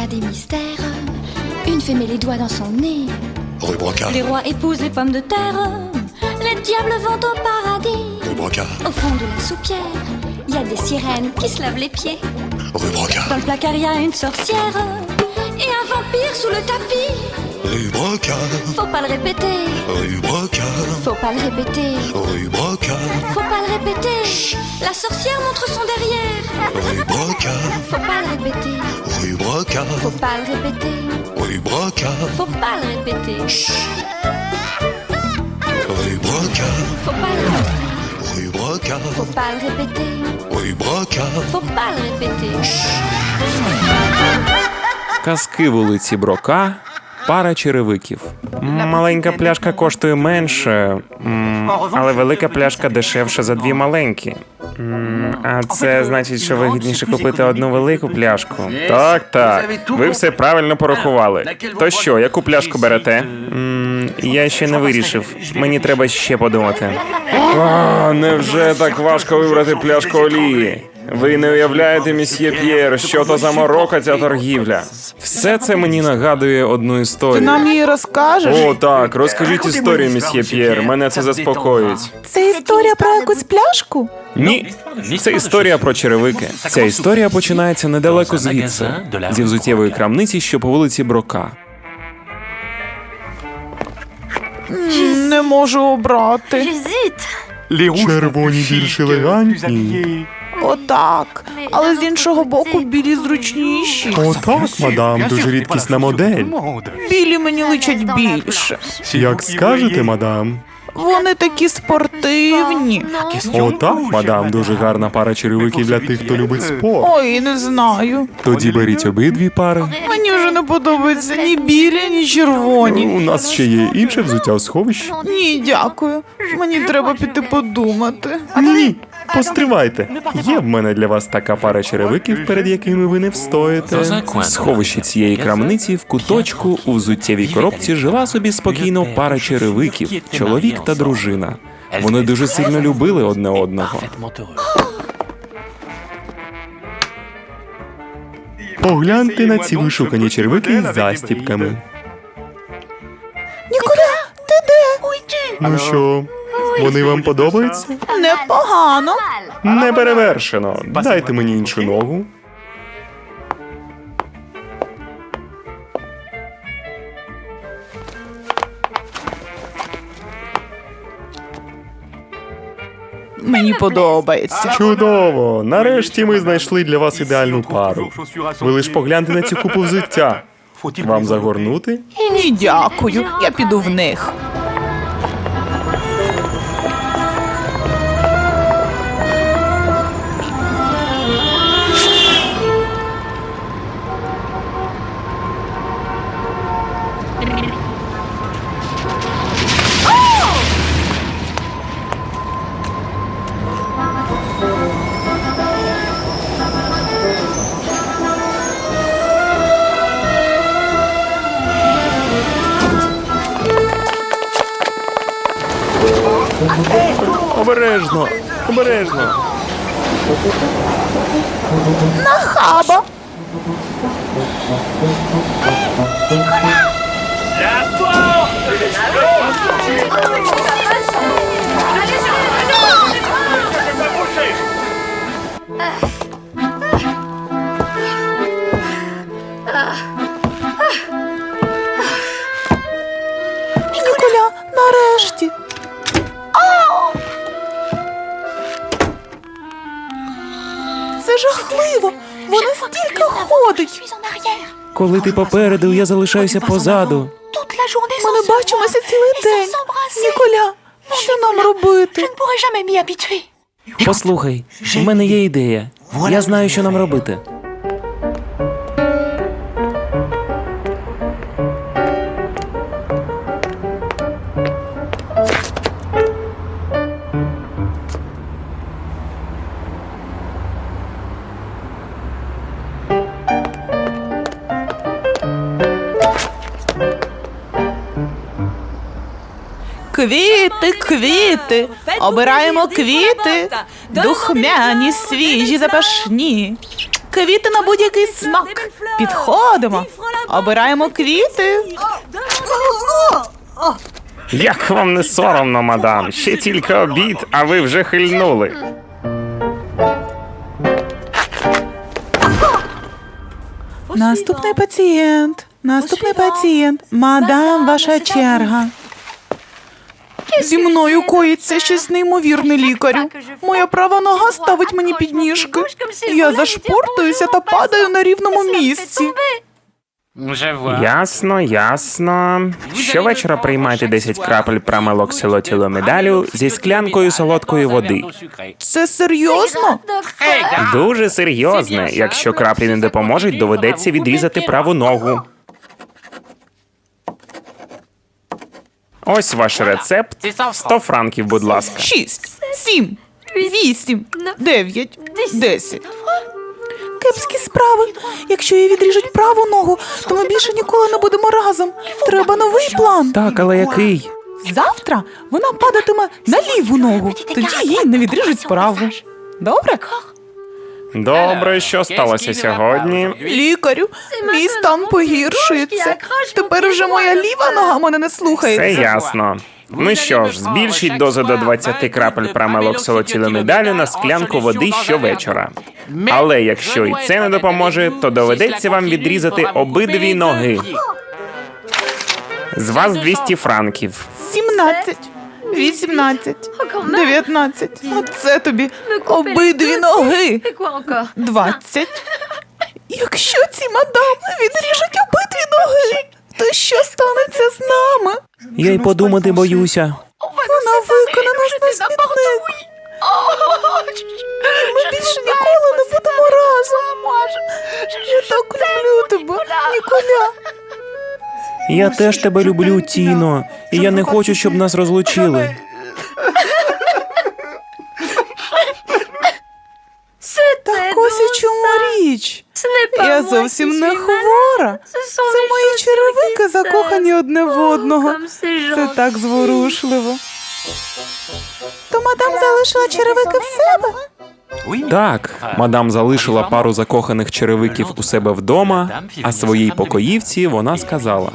y a des mystères. Une fée met les doigts dans son nez. Rue Brocard, Les rois épousent les pommes de terre. Les diables vont au paradis. rue Brocard, Au fond de la soupière, il y a des sirènes qui se lavent les pieds. rue Brocard, Dans le placard, il y a une sorcière. Et un vampire sous le tapis. rue Brocard, Faut pas le répéter. rue Brocard, Faut pas le répéter. rue Brocard, Faut pas le répéter. La sorcière montre son derrière. rue Brocard, Faut pas le répéter. rue Brocard, Faut pas le répéter. rue Brocard, Faut pas le répéter. rue Brocard, Faut pas le répéter. rue Brocard, Faut pas le répéter. rue Brocard. Faut pas le répéter. Казки вулиці Брока. Пара черевиків. Маленька пляшка коштує менше, але велика пляшка дешевша за дві маленькі. А це значить, що вигідніше купити одну велику пляшку. Так, так. Ви все правильно порахували. То що, яку пляшку берете? Я ще не вирішив. Мені треба ще подумати. А, невже так важко вибрати пляшку олії? Ви не уявляєте, місьє П'єр, що то за морока ця торгівля. Все це мені нагадує одну Ти історію. нам її розкажеш? О, так, розкажіть історію, місьє П'єр. Мене це заспокоїть. Це історія про якусь пляшку? Ні, це історія про черевики. Ця історія починається недалеко звідси, зі взуттєвої крамниці, що по вулиці Брока. М, Не можу обрати. Червоні більш елегантні. Отак. Але з іншого боку, білі зручніші. Отак, мадам, дуже рідкісна модель. Білі мені личать більше. Як скажете, мадам. Вони такі спортивні. Отак, мадам, дуже гарна пара черевиків для тих, хто любить спорт. Ой, не знаю. Тоді беріть обидві пари. Мені вже не подобаються ні білі, ні червоні. У нас ще є інше взуття в сховищі. Ні, дякую. Мені треба піти подумати. Ні, постривайте. Є в мене для вас така пара черевиків, перед якими ви не встоїте. В сховищі цієї крамниці в куточку у взуттєвій коробці жила собі спокійно пара черевиків, чоловік та дружина. Вони дуже сильно любили одне одного. Погляньте на ці вишукані черевики з застіпками. Ніколя, ти де? Ну що, вони вам подобаються? Непогано. Не перевершено. Дайте мені іншу ногу. Мені подобається. Чудово! Нарешті ми знайшли для вас ідеальну пару. Ви лиш погляньте на цю купу взуття. Вам загорнути? Ні, дякую. Я піду в них. Обережно, обережно. Хаба. Ніколя, нарешті. Це жахливо. Вона стільки ходить. Коли ти попереду, я залишаюся позаду. Ми не бачимося цілий день. Ніколя, що нам робити? Послухай, у мене є ідея. Я знаю, що нам робити. Квіти, квіти. Обираємо квіти. Духмяні, свіжі, запашні. Квіти на будь-який смак. Підходимо. Обираємо квіти. Як вам не соромно, мадам? Ще тільки обід, а ви вже хильнули. Наступний пацієнт. Наступний пацієнт. Мадам, ваша черга. Зі мною коїться щось неймовірне лікарю. Моя права нога ставить мені підніжки. Я зашпортуюся та падаю на рівному місці. Ясно, ясно. Щовечора приймайте 10 крапель прамелоксилотіломедалю зі склянкою солодкої води. Це серйозно? Дуже серйозне. Якщо краплі не допоможуть, доведеться відрізати праву ногу. Ось ваш рецепт. 100 франків, будь ласка. Шість, сім, вісім, дев'ять, десять. Кепські справи. Якщо їй відріжуть праву ногу, то ми більше ніколи не будемо разом. Треба новий план. Так, але який? Завтра вона падатиме на ліву ногу. Тоді їй не відріжуть праву. Добре? Добре, що сталося сьогодні? Лікарю, мій стан погіршується. Тепер вже моя ліва нога мене не Це слухається. ясно. Ну що ж, збільшіть дозу до 20 крапель прамелоксилотіломедалю на склянку води щовечора. Але якщо і це не допоможе, то доведеться вам відрізати обидві ноги. З вас 200 франків. 17, 18, 19. Оце тобі обидві ноги. 20. Якщо ці мадами відріжуть обидві ноги, то що станеться з нами? Я й подумати боюся. Вона викине нас на смітник. Ми більше ніколи не будемо разом. Я так люблю тебе, Ніколя. Я теж тебе люблю, Тіно, і я не хочу, щоб нас розлучили. Так ось у чому річ. Я зовсім не хвора. Це мої черевики закохані одне в одного. Це так зворушливо. То мадам залишила черевики в себе? Так, мадам залишила пару закоханих черевиків у себе вдома, а своїй покоївці вона сказала: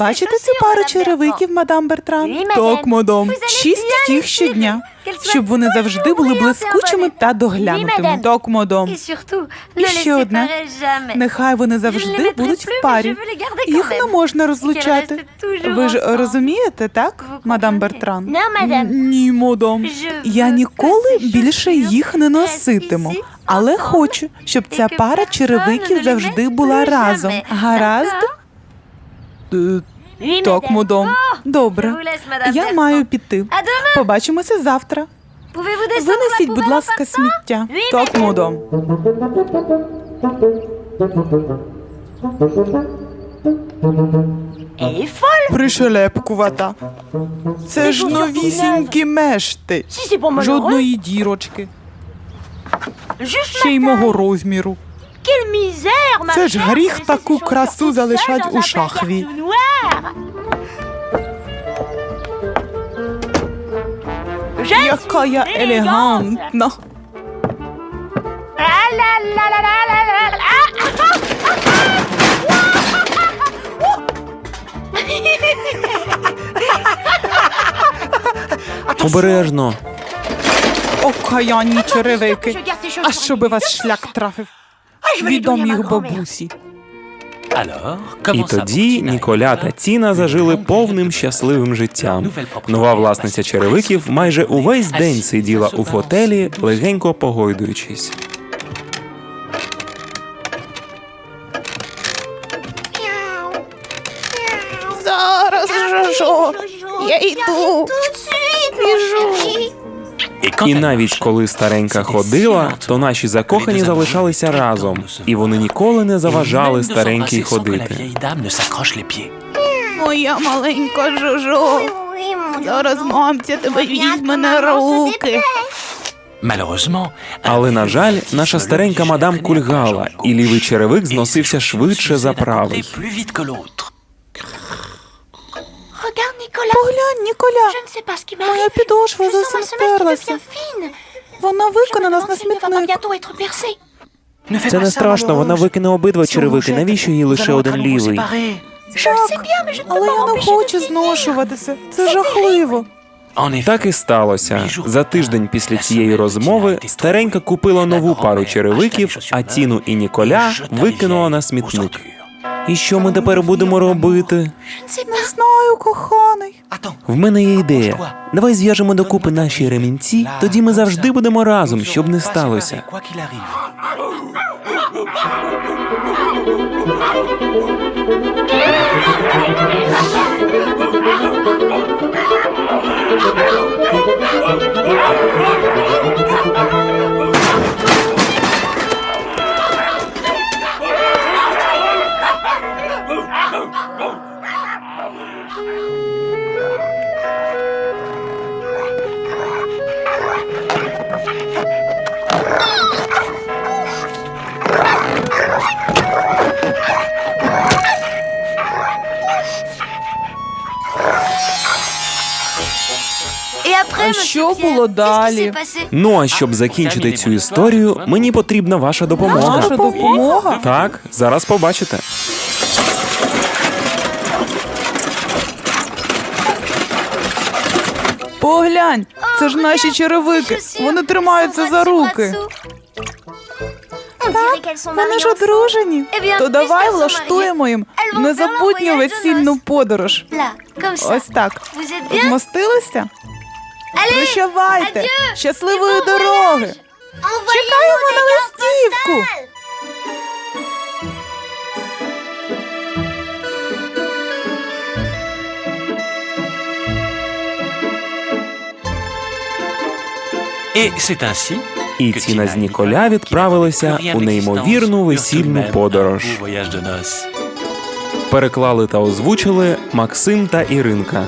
Бачите цю пару черевиків, мадам Бертран? Так, мадам. Чистіть їх щодня, щоб вони завжди були блискучими та доглянутими. Так, мадам. І ще одне. Нехай вони завжди будуть в парі. Їх не можна розлучати. Ви ж розумієте, так, мадам Бертран? Ні, мадам. Я ніколи більше їх не носитиму. Але хочу, щоб ця пара черевиків завжди була разом. Гаразд? Е, Так, мадам. Добре. Я маю піти. Побачимося завтра. Винесіть, будь ласка, сміття. Так, мадам. Пришелепкувата. Це ж новісінькі мешти. Жодної дірочки. Ще й мого розміру. Це ж гріх таку красу залишать у шахві. Яка я елегантна. обережно. Окаянні черевики. А щоби вас шлях трафив. Відом їх бабусі. І тоді Ніколя та Тіна зажили повним щасливим життям. Нова власниця черевиків майже увесь день сиділа у фотелі, легенько погойдуючись. Зараз Жожо. Я йду. Біжу. І навіть коли старенька ходила, то наші закохані залишалися разом, і вони ніколи не заважали старенькій ходити. Моя маленька Жожо. Зараз мамця тебе візьме на руки. Але на жаль, наша старенька мадам кульгала, і лівий черевик зносився швидше за правий. Поглянь, Ніколя. Моя підошва зовсім стерлася. Вона викине нас на смітник. Це не страшно, вона викине обидва черевики. Навіщо їй лише один лівий? Але я не хочу зношуватися. Це жахливо. Так і сталося. За тиждень після цієї розмови старенька купила нову пару черевиків, а Тіну і Ніколя викинула на смітник. І що ми тепер будемо робити? Не знаю, коханий. В мене є ідея. Давай зв'яжемо докупи наші ремінці, тоді ми завжди будемо разом, щоб не сталося. що було далі? Ну а щоб закінчити цю історію, мені потрібна ваша допомога. Наша допомога? Так, зараз побачите. Поглянь, це ж наші черевики. Вони тримаються за руки. Вони ж одружені. То давай влаштуємо їм незабутню весільну подорож. Ось так. Змостилися? Прощавайте! Щасливої дороги! Чекаємо на листівку! І Тіна з Ніколя відправилися у неймовірну весільну подорож. Переклали та озвучили Максим та Іринка.